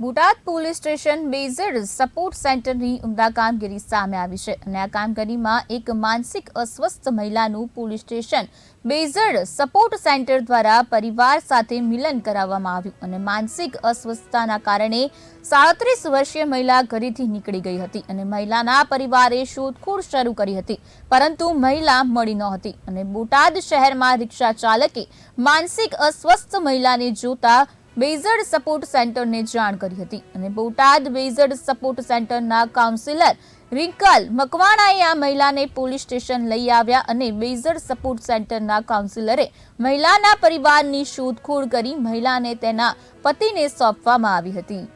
Botad police station based support સેન્ટરની ઉમદા કામગીરી સામે આવી છે અને આ કામગીરીમાં એક માનસિક અસ્વસ્થ મહિલાનું police station based support centre દ્વારા પરિવાર સાથે મિલન કરાવવામાં આવ્યું અને માનસિક અસ્વસ્થતાના કારણે સાડત્રીસ વર્ષીય મહિલા ઘરેથી નીકળી ગઈ હતી અને મહિલાના પરિવારે શોધખોળ શરૂ કરી હતી, પરંતુ મહિલા મળી ન હતી અને બોટાદ શહેરમાં રિક્ષા ચાલકે માનસિક અસ્વસ્થ મહિલાને જોતા બેઝડ સપોર્ટ સેન્ટરને જાણ કરી હતી અને બોટાદ બેઝડ સપોર્ટ સેન્ટરના કાઉન્સિલર રિંકલ મકવાણાએ આ મહિલાને પોલીસ સ્ટેશન લઈ આવ્યા અને બેઝડ સપોર્ટ સેન્ટરના કાઉન્સિલરે મહિલાના પરિવારની શોધખોળ કરી મહિલાને તેના પતિને સોંપવામાં આવી હતી.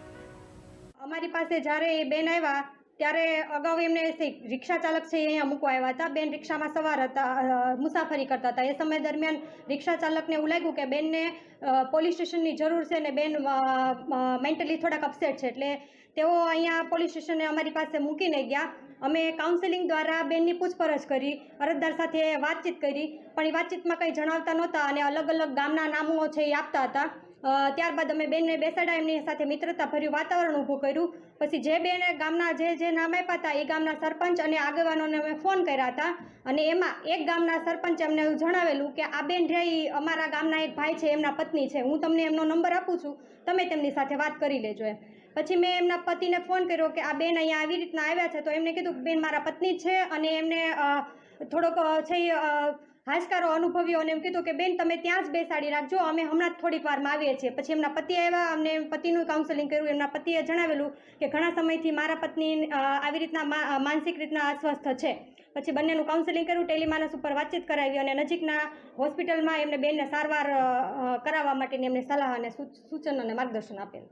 અમારી પાસે જ્યારે એ બેન આવ્યા ત્યારે અગાઉ એમને રિક્ષા ચાલક છે એ અહીંયા મૂકવા આવ્યા હતા. બેન રિક્ષામાં સવાર હતા મુસાફરી કરતા હતા. એ સમય દરમિયાન રિક્ષા ચાલકને એવું લાગ્યું કે બેનને પોલીસ સ્ટેશનની જરૂર છે ને બેન મેન્ટલી થોડાક અપસેટ છે. એટલે તેઓ અહીંયા પોલીસ સ્ટેશને અમારી પાસે મૂકીને ગયા. અમે કાઉન્સેલિંગ દ્વારા બેનની પૂછપરછ કરી, અરજદાર સાથે વાતચીત કરી. પણ એ વાતચીતમાં કંઈ જણાવતા નહોતા અને અલગ અલગ ગામના નામો છે એ આપતા હતા. ત્યારબાદ અમે બેનને બેસાડ્યા, એમની સાથે મિત્રતાભર્યું વાતાવરણ ઊભું કર્યું. પછી જે બેને ગામના જે જે નામ આપ્યા હતા, એ ગામના સરપંચ અને આગેવાનોને અમે ફોન કર્યા હતા. અને એમાં એક ગામના સરપંચ એવું જણાવેલું કે આ બેન રહી અમારા ગામના એક ભાઈ છે, એમના પત્ની છે. હું તમને એમનો નંબર આપું છું, તમે તેમની સાથે વાત કરી લેજો એમ. પછી મેં એમના પતિને ફોન કર્યો કે આ બેન અહીંયા આવી રીતના આવ્યા છે, તો એમને કીધું કે બેન મારા પત્ની છે અને એમને થોડોક છે હાશકારો અનુભવ્યો અને એમ કીધું કે, બેન, તમે ત્યાં જ બેસાડી રાખજો. અમે હમણાં થોડીક વારમાં આવીએ છીએ. પછી એમના પતિ આવ્યા, અમને પતિનું કાઉન્સેલિંગ કર્યું. એમના પતિએ જણાવેલું કે, ઘણા સમયથી મારા પત્ની આવી રીતના માનસિક રીતના અસ્વસ્થ છે. પછી બંનેનું કાઉન્સેલિંગ કર્યું, ટેલિમાનસ ઉપર વાતચીત કરાવી અને નજીકના હોસ્પિટલમાં એમને બેનને સારવાર કરાવવા માટેની એમને સલાહ અને સૂચ- સૂચન અને માર્ગદર્શન આપેલ.